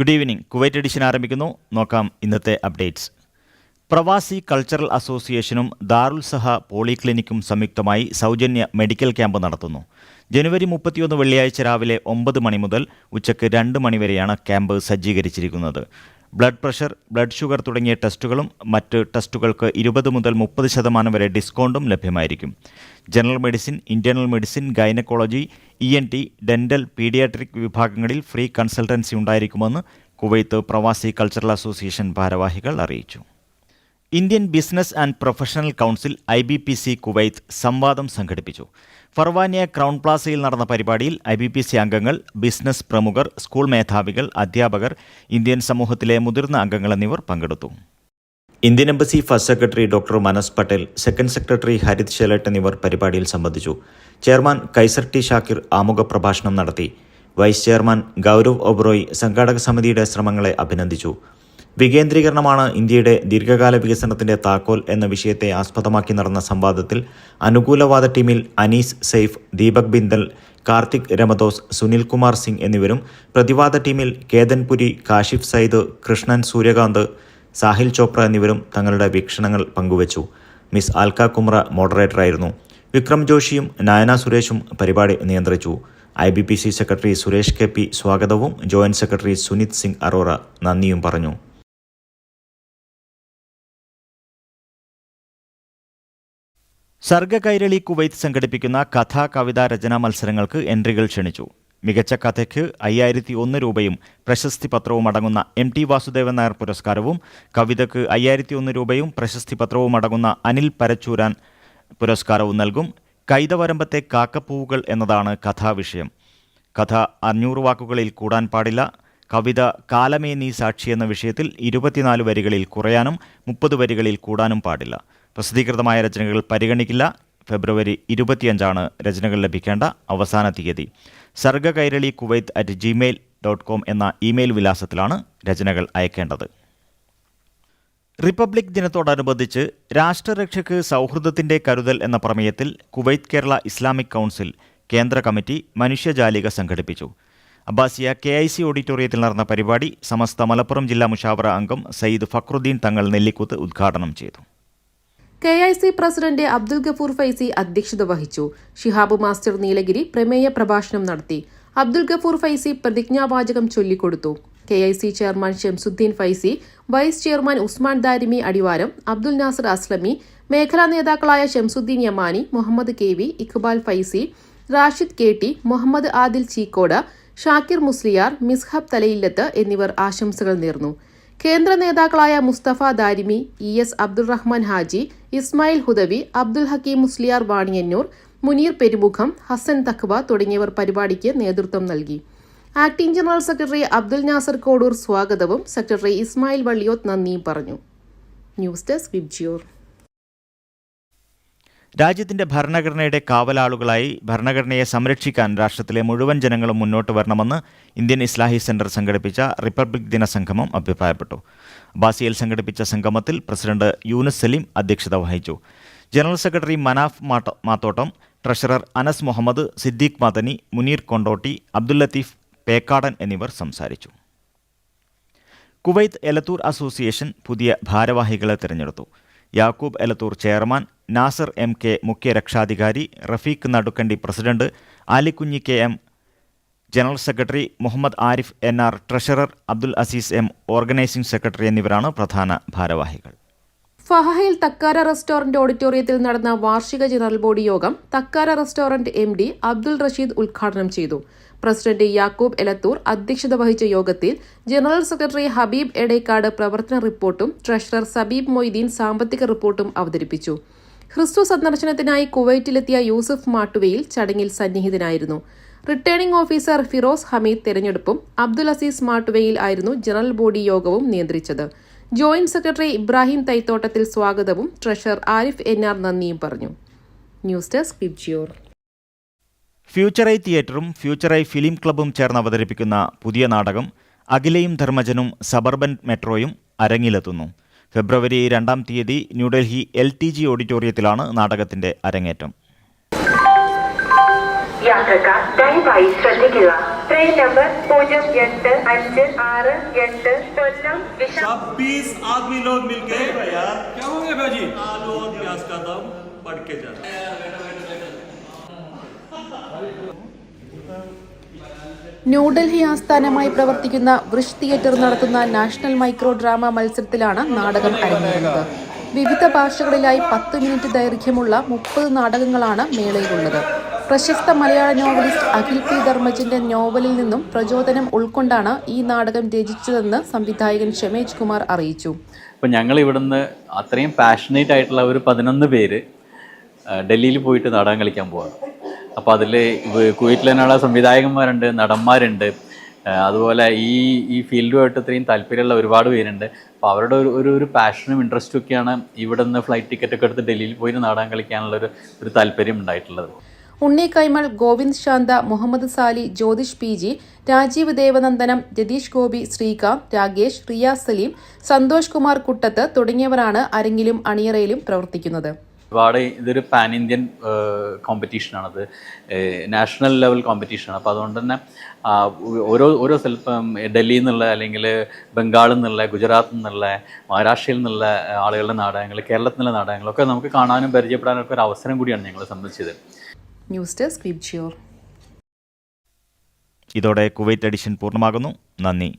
Good evening Kuwait edition ആരംഭിക്കുന്നു. നോക്കാം ഇന്നത്തെ അപ്ഡേറ്റ്സ് പ്രവാസി കൾച്ചറൽ അസോസിയേഷനും ദാറുൽ സഹ പോളിക്ലിനിക്കും സംയുക്തമായി സൗജന്യ മെഡിക്കൽ ക്യാമ്പ് നടത്തുന്നു. ജനുവരി മുപ്പത്തിയൊന്ന് വെള്ളിയാഴ്ച രാവിലെ ഒമ്പത് മണി മുതൽ ഉച്ചയ്ക്ക് രണ്ട് മണിവരെയാണ് ക്യാമ്പ് സജ്ജീകരിച്ചിരിക്കുന്നത്. ബ്ലഡ് പ്രഷർ ബ്ലഡ് ഷുഗർ തുടങ്ങിയ ടെസ്റ്റുകളും മറ്റ് ടെസ്റ്റുകൾക്ക് ഇരുപത് മുതൽ മുപ്പത് ശതമാനം വരെ ഡിസ്കൗണ്ടും ലഭ്യമായിരിക്കും. General medicine internal medicine gynaecology E N T dental paediatric വിഭാഗങ്ങളിൽ ഫ്രീ കൺസൾട്ടൻസി ഉണ്ടായിരിക്കുമെന്ന് കുവൈത്ത് പ്രവാസി കൾച്ചറൽ അസോസിയേഷൻ ഭാരവാഹികൾ അറിയിച്ചു. Indian business and professional council I B P C Kuwait സംവാദം സംഘടിപ്പിച്ചു. ഫർവാനിയ ക്രൗൺ പ്ലാസയിൽ നടന്ന പരിപാടിയിൽ ഐ ബി പി സി അംഗങ്ങൾ ബിസിനസ് പ്രമുഖർ സ്കൂൾ മേധാവികൾ അധ്യാപകർ ഇന്ത്യൻ സമൂഹത്തിലെ മുതിർന്ന അംഗങ്ങൾ എന്നിവർ പങ്കെടുത്തു. Indian embassy first secretary doctor Manas Patel second secretary Harit Shelat എന്നിവർ പരിപാടിയിൽ സംബന്ധിച്ചു. ചെയർമാൻ കൈസർ ടി ഷാക്കിർ ആമുഖ പ്രഭാഷണം നടത്തി. വൈസ് ചെയർമാൻ ഗൗരവ് ഒബ്രോയ് സംഘാടക സമിതിയുടെ ശ്രമങ്ങളെ അഭിനന്ദിച്ചു. വികേന്ദ്രീകരണമാണ് ഇന്ത്യയുടെ ദീർഘകാല വികസനത്തിന്റെ താക്കോൽ എന്ന വിഷയത്തെ ആസ്പദമാക്കി നടന്ന സംവാദത്തിൽ അനുകൂലവാദ ടീമിൽ അനീസ് സെയ്ഫ് ദീപക് ബിന്ദൽ കാർത്തിക് രമദോസ് സുനിൽ കുമാർ സിംഗ് എന്നിവരും പ്രതിവാദ ടീമിൽ കേതൻപുരി കാശിഫ് സയ്യിദ് കൃഷ്ണൻ സൂര്യകാന്ത് സാഹിൽ ചോപ്ര എന്നിവരും തങ്ങളുടെ വീക്ഷണങ്ങൾ പങ്കുവച്ചു. മിസ് ആൽക്ക കുമ്ര മോഡറേറ്ററായിരുന്നു. വിക്രം ജോഷിയും നയന സുരേഷും പരിപാടി നിയന്ത്രിച്ചു. I B P C secretary Suresh K P സ്വാഗതവും ജോയിന്റ് സെക്രട്ടറി സുനിത് സിംഗ് അറോറ നന്ദിയും പറഞ്ഞു. സർഗ കൈരളി കുവൈത്ത് സംഘടിപ്പിക്കുന്ന കഥാ കവിതാ രചനാ മത്സരങ്ങൾക്ക് എൻട്രികൾ ക്ഷണിച്ചു. മികച്ച കഥയ്ക്ക് അയ്യായിരത്തി ഒന്ന് രൂപയും പ്രശസ്തി പത്രവും അടങ്ങുന്ന എം ടി വാസുദേവൻ നായർ പുരസ്കാരവും കവിതയ്ക്ക് അയ്യായിരത്തി ഒന്ന് രൂപയും പ്രശസ്തി പത്രവും അടങ്ങുന്ന അനിൽ പരച്ചൂരാൻ പുരസ്കാരവും നൽകും. കൈതവരമ്പത്തെ കാക്കപ്പൂവുകൾ എന്നതാണ് കഥാവിഷയം. കഥ അഞ്ഞൂറ് വാക്കുകളിൽ കൂടാൻ പാടില്ല. കവിത കാലമേ നീ സാക്ഷി എന്ന വിഷയത്തിൽ ഇരുപത്തിനാല് വരികളിൽ കുറയാനും മുപ്പത് വരികളിൽ കൂടാനും പാടില്ല. പ്രസിദ്ധീകൃതമായ രചനകൾ പരിഗണിക്കില്ല. ഫെബ്രുവരി ഇരുപത്തിയഞ്ചാണ് രചനകൾ ലഭിക്കേണ്ട അവസാന തീയതി. Sarga Kairali Kuwait at Gmail dot com എന്ന ഇമെയിൽ വിലാസത്തിലാണ് രചനകൾ അയക്കേണ്ടത്. റിപ്പബ്ലിക് ദിനത്തോടനുബന്ധിച്ച് രാഷ്ട്രരക്ഷയ്ക്ക് സൗഹൃദത്തിന്റെ കരുതൽ എന്ന പ്രമേയത്തിൽ കുവൈത്ത് കേരള ഇസ്ലാമിക് കൗൺസിൽ കേന്ദ്ര കമ്മിറ്റി മനുഷ്യജാലിക സംഘടിപ്പിച്ചു. അബ്ബാസിയ കെ ഐ സി ഓഡിറ്റോറിയത്തിൽ നടന്ന പരിപാടി സമസ്ത മലപ്പുറം ജില്ലാ മുഷാവറ അംഗം സയ്യിദ് ഫക്രുദ്ദീൻ തങ്ങൾ നെല്ലിക്കുത്ത് ഉദ്ഘാടനം ചെയ്തു. K I C president Abdul Gafoor Faizy അധ്യക്ഷത വഹിച്ചു. ഷിഹാബ് മാസ്റ്റർ നീലഗിരി പ്രമേയ പ്രഭാഷണം നടത്തി. അബ്ദുൽ ഗഫൂർ ഫൈസി പ്രതിജ്ഞാവാചകം ചൊല്ലിക്കൊടുത്തു. K I C chairman Shamsuddeen Faizy vice chairman Usman Darimi Adivaram Abdul Nasar Aslami മേഖലാ നേതാക്കളായ Shamsuddeen Yamani Muhammad K V Iqbal Faizy Rashid K T Muhammad Adil Cheekode Shakir Musliyar Mishab Thalayillath എന്നിവർ ആശംസകൾ നേർന്നു. കേന്ദ്ര നേതാക്കളായ Musthafa Darimi E S Abdurahman Haji Ismail Hudawi Abdul Hakeem Musliyar Vaniyannur Muneer Perumukham Hasan Thaqwa തുടങ്ങിയവർ പരിപാടിക്ക് നേതൃത്വം നൽകി. Acting general secretary Abdul Nasar Kodur സ്വാഗതവും സെക്രട്ടറി ഇസ്മായിൽ വള്ളിയോത്ത് നന്ദിയും പറഞ്ഞു. News desk Vibgyor. രാജ്യത്തിന്റെ ഭരണഘടനയുടെ കാവലാളുകളായി ഭരണഘടനയെ സംരക്ഷിക്കാൻ രാഷ്ട്രത്തിലെ മുഴുവൻ ജനങ്ങളും മുന്നോട്ട് വരണമെന്ന് ഇന്ത്യൻ ഇസ്ലാഹി സെന്റർ സംഘടിപ്പിച്ച റിപ്പബ്ലിക് ദിന സംഗമം അഭിപ്രായപ്പെട്ടു. ബാസിയിൽ സംഘടിപ്പിച്ച സംഗമത്തിൽ പ്രസിഡന്റ് യൂനുസ് സലീം അധ്യക്ഷത വഹിച്ചു. General secretary Manaf Mathottam treasurer Anas Muhammad Siddique Madani Muneer Kondotty Abdul Latheef Pekkadan എന്നിവർ സംസാരിച്ചു. കുവൈത്ത് എലത്തൂർ അസോസിയേഷൻ പുതിയ ഭാരവാഹികളെ തിരഞ്ഞെടുത്തു. Yakub Elathur chairman Nasar M K മുഖ്യ രക്ഷാധികാരി Rafeeq Nadukandi president Alikunji K M general secretary Muhammad Arif N R treasurer Abdul Azeez M organising secretary എന്നിവരാണ് പ്രധാന ഭാരവാഹികൾ. ഫഹയിൽ തക്കാര റെസ്റ്റോറന്റ് ഓഡിറ്റോറിയത്തിൽ നടന്ന വാർഷിക ജനറൽ ബോഡി യോഗം Thakkara restaurant M D Abdul Rasheed ഉദ്ഘാടനം ചെയ്തു. പ്രസിഡന്റ് യാക്കൂബ് എലത്തൂർ അധ്യക്ഷത വഹിച്ച യോഗത്തിൽ ജനറൽ സെക്രട്ടറി ഹബീബ് എടേക്കാട് പ്രവർത്തന റിപ്പോർട്ടും ട്രഷറർ സബീബ് മൊയ്തീൻ സാമ്പത്തിക റിപ്പോർട്ടും അവതരിപ്പിച്ചു. ഹ്രസ്വ സന്ദർശനത്തിനായി കുവൈറ്റിലെത്തിയ യൂസഫ് മാട്ടുവയിൽ ചടങ്ങിൽ സന്നിഹിതനായിരുന്നു. റിട്ടേണിംഗ് ഓഫീസർ ഫിറോസ് ഹമീദ് തെരഞ്ഞെടുപ്പും അബ്ദുൽ അസീസ് മാട്ടുവയിൽ ആയിരുന്നു ജനറൽ ബോഡി യോഗവും നിയന്ത്രിച്ചത്. ജോയിന്റ് സെക്രട്ടറി ഇബ്രാഹിം തൈത്തോട്ടത്തിൽ സ്വാഗതവും ട്രഷർ ആരിഫ് എൻ ആർ നന്ദിയും പറഞ്ഞു. News desk Vibgyor future I തിയേറ്ററും ഫ്യൂച്ചറൈ film ക്ലബും ചേർന്ന് അവതരിപ്പിക്കുന്ന പുതിയ നാടകം അഖിലയും ധർമ്മജനും സബർബൻ മെട്രോയും അരങ്ങിലെത്തുന്നു. ഫെബ്രുവരി രണ്ടാം തീയതി ന്യൂഡൽഹി എൽ ടി ജി ഓഡിറ്റോറിയത്തിലാണ് നാടകത്തിന്റെ അരങ്ങേറ്റം യാത്രക്കാർ ദയവായി ശ്രദ്ധിക്കുക ട്രെയിൻ നമ്പർ പൂജ്യം എട്ട് അഞ്ച് ആറ് എട്ട് കൊല്ലം വിശാഖ छब्बीस आदमी लोग मिलके भैया क्या हो गया भाजी आलू और प्याज का दाम बढ़ के जा रहा है ന്യൂഡൽഹി ആസ്ഥാനമായി പ്രവർത്തിക്കുന്ന വൃഷ് തിയേറ്റർ നടത്തുന്ന നാഷണൽ മൈക്രോ ഡ്രാമ മത്സരത്തിലാണ് നാടകം അരങ്ങേറുന്നത്. വിവിധ ഭാഷകളിലായി പത്ത് മിനിറ്റ് ദൈർഘ്യമുള്ള മുപ്പത് നാടകങ്ങളാണ് മേളയിലുള്ളത്. പ്രശസ്ത മലയാള നോവലിസ്റ്റ് അഖിൽ പി. ധർമ്മജിന്റെ നോവലിൽ നിന്നും പ്രചോദനം ഉൾക്കൊണ്ടാണ് ഈ നാടകം രചിച്ചതെന്ന് സംവിധായകൻ ഷമേജ് കുമാർ അറിയിച്ചു. ഇപ്പം ഞങ്ങൾ ഇവിടുന്ന് അത്രയും പാഷനേറ്റ് ആയിട്ടുള്ള ഒരു പതിനൊന്ന് പേര് ഡൽഹിയിൽ പോയിട്ട് നാടകം കളിക്കാൻ പോവാണ്. അപ്പോൾ അതിൽ കുവൈറ്റിൽ തന്നെയുള്ള സംവിധായകന്മാരുണ്ട് നടന്മാരുണ്ട്. അതുപോലെ ഈ ഈ ഫീൽഡുമായിട്ട് ഇത്രയും താല്പര്യമുള്ള ഒരുപാട് പേരുണ്ട്. അപ്പോൾ അവരുടെ ഒരു ഒരു ഒരു പാഷനും ഇൻട്രസ്റ്റും ഒക്കെയാണ് ഇവിടെ നിന്ന് ഫ്ലൈറ്റ് ടിക്കറ്റ് ഒക്കെ എടുത്ത് ഡൽഹിയിൽ പോയി നാടകം കളിക്കാനുള്ള ഒരു ഒരു താല്പര്യം ഉണ്ടായിട്ടുള്ളത്. ഉണ്ണി കൈമൾ ഗോവിന്ദ് ശാന്ത മുഹമ്മദ് സാലി ജ്യോതിഷ് പി ജി രാജീവ് ദേവനന്ദനം ജതീഷ് ഗോപി ശ്രീകാന്ത് രാഗേഷ് റിയ സലീം സന്തോഷ് കുമാർ കുട്ടത്ത് തുടങ്ങിയവരാണ് അരങ്ങിലും അണിയറയിലും പ്രവർത്തിക്കുന്നത്. ഒരുപാട് ഇതൊരു പാൻ ഇന്ത്യൻ കോമ്പറ്റീഷനാണത് നാഷണൽ ലെവൽ കോമ്പറ്റീഷനാണ് അപ്പോൾ അതുകൊണ്ട് തന്നെ ഓരോ ഓരോ സ്ഥലത്തും ഡൽഹിയിൽ നിന്നുള്ള അല്ലെങ്കിൽ ബംഗാളിൽ നിന്നുള്ള ഗുജറാത്തിൽ നിന്നുള്ള മഹാരാഷ്ട്രയിൽ നിന്നുള്ള ആളുകളുടെ നാടകങ്ങൾ കേരളത്തിൽ നിന്നുള്ള നാടകങ്ങളൊക്കെ നമുക്ക് കാണാനും പരിചയപ്പെടാനൊക്കെ ഒരു അവസരം കൂടിയാണ് ഞങ്ങളെ സംബന്ധിച്ചത്. ന്യൂസ് ഡെസ്ക് ഇതോടെ കുവൈറ്റ് എഡിഷൻ പൂർണമാകുന്നു. നന്ദി.